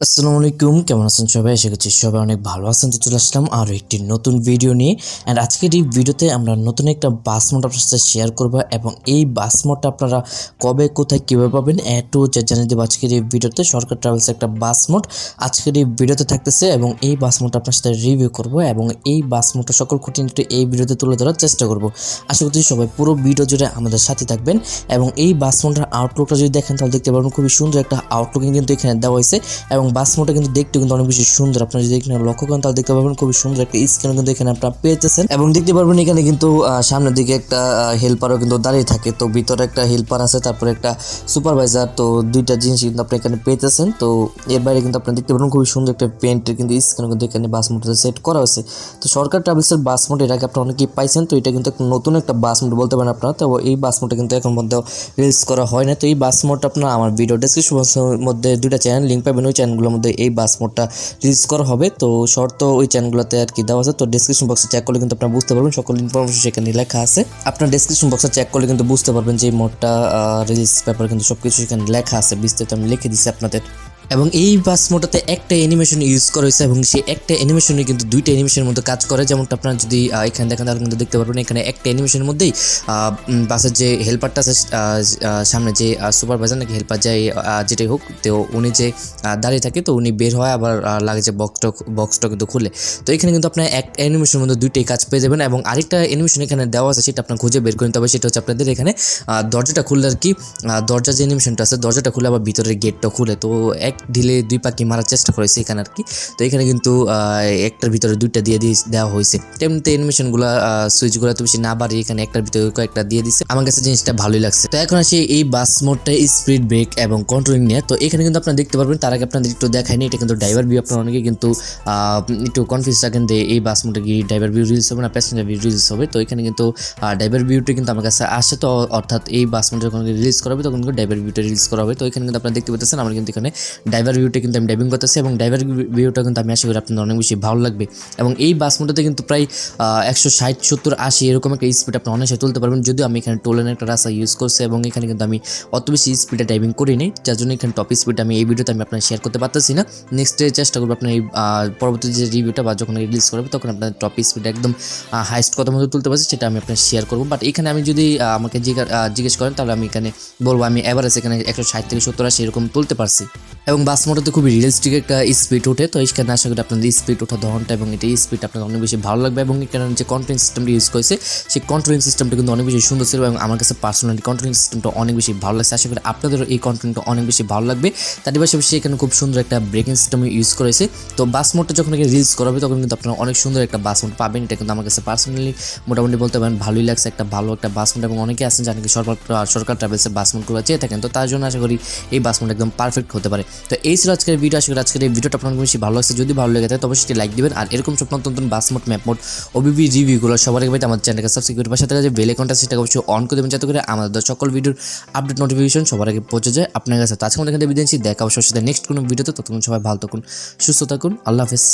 আসসালামু আলাইকুম, কেমন আছেন সবাই? আশা করছি সবাই অনেক ভালো আছেন। তো চলে আসলাম আরও একটি নতুন ভিডিও নিয়ে। অ্যান্ড আজকের এই ভিডিওতে আমরা নতুন একটা বাস মোড আপনার সাথে শেয়ার করব এবং এই বাস মোডটা আপনারা কবে, কোথায়, কীভাবে পাবেন একটু জানিয়ে দেবো আজকের এই ভিডিওতে সরকার ট্রাভেলস একটা বাস মোট আজকের এই ভিডিওতে থাকতেছে এবং এই বাস মোডটা আপনার সাথে রিভিউ করব এবং এই বাস মোটটা সকল খুঁটিনাটি এই ভিডিওতে তুলে ধরার চেষ্টা করব। আশা করছি সবাই পুরো ভিডিও জুড়ে আমাদের সাথে থাকবেন এবং এই বাস মোডটার আউটলুকটা যদি দেখেন তাহলে দেখতে পারবেন খুবই সুন্দর একটা আউটলুকিং কিন্তু এখানে দেওয়া হয়েছে এবং বাস মোডটা কিন্তু দেখতে কিন্তু অনেক বেশি সুন্দর। আপনারা যদি এখানে লক্ষ্য করেন, তাহলে দেখতে পারবেন খুবই সুন্দর একটা স্ক্যান কিন্তু এখানে আপনারা পেয়েছেন এবং দেখতে পারবেন এখানে কিন্তু সামনের দিকে একটা হেল্পারও কিন্তু দাঁড়িয়ে থাকে। তো ভিতরে একটা হেল্পার আছে, তারপরে একটা সুপারভাইজার তো দুইটা জিনিস কিন্তু আপনি এখানে পেতেছেন। তো এর বাইরে কিন্তু আপনি দেখতে পারবেন খুবই সুন্দর একটা পেন্টের কিন্তু স্ক্যান কিন্তু এখানে বাস মোটে সেট করা হয়েছে। তো সরকার ট্রাভেলসের বাস মোড, এর আগে আপনারা অনেকেই পাইছেন। তো এটা কিন্তু নতুন একটা বাস মোড বলতে পারেন আপনারা। তো এই বাস মোডটা কিন্তু এখন মধ্যে রিলিজ করা হয় না তো এই বাস মোডটা আপনার আমার ভিডিও ডেসক্রিপশনের মধ্যে দুইটা চ্যানেল লিঙ্ক পাবেন। ওই চ্যানেলগুলোর মধ্যে এই বাস মোডটা রিলিজ করা হবে। তো শর্ত ওই চ্যানেলগুলোতে আর কি দেওয়া আছে। তো ডিসক্রিপশন বক্সে চেক করলে কিন্তু আপনারা বুঝতে পারবেন। সকল ইনফরমেশন সেখানে লেখা আছে। আপনার ডিসক্রিপশন বক্সে চেক করলে কিন্তু বুঝতে পারবেন যে এই মোডটা রিলিজ ব্যাপারে কিন্তু সবকিছু সেখানে লেখা আছে। বিস্তারিত আমি লিখে দিচ্ছি আপনাদের। এবং এই বাস মোটাতে একটা অ্যানিমেশন ইউজ করা হয়েছে এবং সেই একটা অ্যানিমেশনে কিন্তু দুইটা অ্যানিমেশনের মধ্যে কাজ করে। যেমনটা আপনারা যদি এখানে দেখেন তাহলে কিন্তু দেখতে পারবেন এখানে একটা অ্যানিমেশনের মধ্যেই বাসের যে হেল্পারটা আছে সামনে যে সুপারভাইজার নাকি হেল্পার যায় যেটাই হোক তো উনি যে দাঁড়িয়ে থাকে তো উনি বের হয় আবার লাগে যে বক্সটা বক্সটা কিন্তু খুলে। তো এখানে কিন্তু আপনার এক অ্যানিমেশনের মধ্যে দুইটাই কাজ পেয়ে যাবেন এবং আরেকটা অ্যানিমেশন এখানে দেওয়া আছে সেটা আপনার খুঁজে বের করে নিতে হবে। সেটা হচ্ছে আপনাদের এখানে দরজাটা খুললে আর কি আহ, দরজা যে অ্যানিমেশনটা আছে দরজাটা খুলে আবার ভিতরের গেটটা খুলে। তো এক ঢিলে দুই পাখি মারার চেষ্টা করেছে এখানে আর কি। তো এখানে কিন্তু একটার ভিতরে দুইটা দিয়ে দিয়ে দেওয়া হয়েছে। তেমনিতে অ্যানিমেশনগুলো সুইচগুলো তো বেশি না বাড়িয়ে এখানে একটার ভিতরে কয়েকটা দিয়ে দিচ্ছে আমার কাছে জিনিসটা ভালোই লাগছে। তো এখন আসি এই বাস মোডটা স্পিড ব্রেক এবং কন্ট্রোলিং নিয়ে। তো এখানে কিন্তু আপনারা দেখতে পারবেন, তার আগে আপনাদের একটু দেখায়নি এটা কিন্তু ড্রাইভার ভিউ আপনারা অনেকে কিন্তু একটু কনফিউজ থাকেন যে এই বাস মোডে কি ড্রাইভার ভিউ রিলস হবে না প্যাসেঞ্জার ভিউ রিলস হবে। তো এখানে কিন্তু ড্রাইভার ভিউটা কিন্তু আমার কাছে আসে। তো অর্থাৎ এই বাস মোডে যখন রিলিজ করা হবে, তখন কিন্তু ড্রাইভার ভিউটা রিলিজ করা হবে। তো এখানে কিন্তু আপনারা দেখতে পাচ্ছেন, আমার কিন্তু এখানে ড্রাইভার ভিউটা কিন্তু আমি ড্রাইভিং করতেছি এবং ড্রাইভার ভিউটা কিন্তু আমি আশা করি আপনাদের অনেক বেশি ভালো লাগবে। এবং এই বাস মোডটাতে কিন্তু প্রায় একশো ষাট, সত্তর, আশি এরকম একটা স্পিড আপনি অনায়াসে তুলতে পারবেন। যদিও আমি এখানে টোলেন একটা রাস্তা ইউজ করছি এবং এখানে কিন্তু আমি অত বেশি স্পিডে ড্রাইভিং করিনি, যার জন্য এখানে টপ স্পিড আমি এই ভিডিওতে আমি আপনার শেয়ার করতে পারতেছি না। নেক্সট চেষ্টা করব আপনার এই পরবর্তী যে রিভিউটা বা যখন রিলিজ করবে, তখন আপনার টপ স্পিড একদম হাইস্ট কত মতো তুলতে পারছি, সেটা আমি আপনার শেয়ার করব। বাট এখানে আমি যদি আমাকে জিজ্ঞা- জিজ্ঞেস করেন, তাহলে আমি এখানে বলব আমি এভারেজ এখানে একশো ষাট থেকে সত্তর, আশি এরকম তুলতে পারছি। এবং বাস মোটরতে খুবই রিয়েলিস্টিক একটা স্পিড ওঠে, তো এখানে আশা করি আপনাদের স্পিড ওঠা ধরনটা এবং এটা স্পিড আপনাদের অনেক বেশি ভালো লাগবে এবং এখানে যে কন্ট্রোলিং সিস্টেমটি ইউজ করেছে, সেই কন্ট্রোলিং সিস্টেমটা কিন্তু অনেক বেশি সুন্দর ছিল এবং আমার কাছে পার্সোনালি কন্ট্রোলিং সিস্টেমটা অনেক বেশি ভালো লাগছে। আশা করি আপনাদের এই কন্ট্রোলিংটা অনেক বেশি ভালো লাগবে। তার পাশাপাশি এখানে খুব সুন্দর একটা ব্রেকিং সিস্টেম ইউজ করেছে। তো বাস মোডটা যখন এখানে রিলিজ করা হবে, তখন কিন্তু আপনারা অনেক সুন্দর একটা বাস মোড পাবেন। এটা কিন্তু আমার কাছে পার্সোনালি মোটামুটি বলতে পারেন ভালোই লাগছে, একটা ভালো একটা বাস মোড এবং অনেকে আছেন যারা নাকি সরকার সরকার ট্রাভেলসের বাস মোডগুলো চেয়ে থাকেন। তো তার জন্য আশা করি এই বাস মোড একদম পারফেক্ট হতে পারে। তো এই ছিল আজকের ভিডিও আসলে করি আজকের এই ভিডিওটা আপনার বেশি ভালো লাগছে। যদি ভালো লেগে থাকে তবে সেটি লাইক দিবেন। আর এরকম সব নতুন নতুন বাস মোট ম্যাপ মোট ওবিবি রিভিউগুলো সবার আগে আমাদের চ্যানেলকে সাবস্ক্রাইব করে পাশে থাকা যে বেল সেটা অবশ্যই অন করে দেবেন। যাতে করে আমাদের সকল ভিডিওর আপডেট নোটিফিকেশন সবার আগে পৌঁছে যায় আপনার কাছে। তো আজকে আমাদের এখানে বিদেশি দেখা অবশ্যই নেক্সট কোনো ভিডিওতে ততক্ষণ সবাই ভালো থাকুন, সুস্থ থাকুন। আল্লাহ হাফেজ।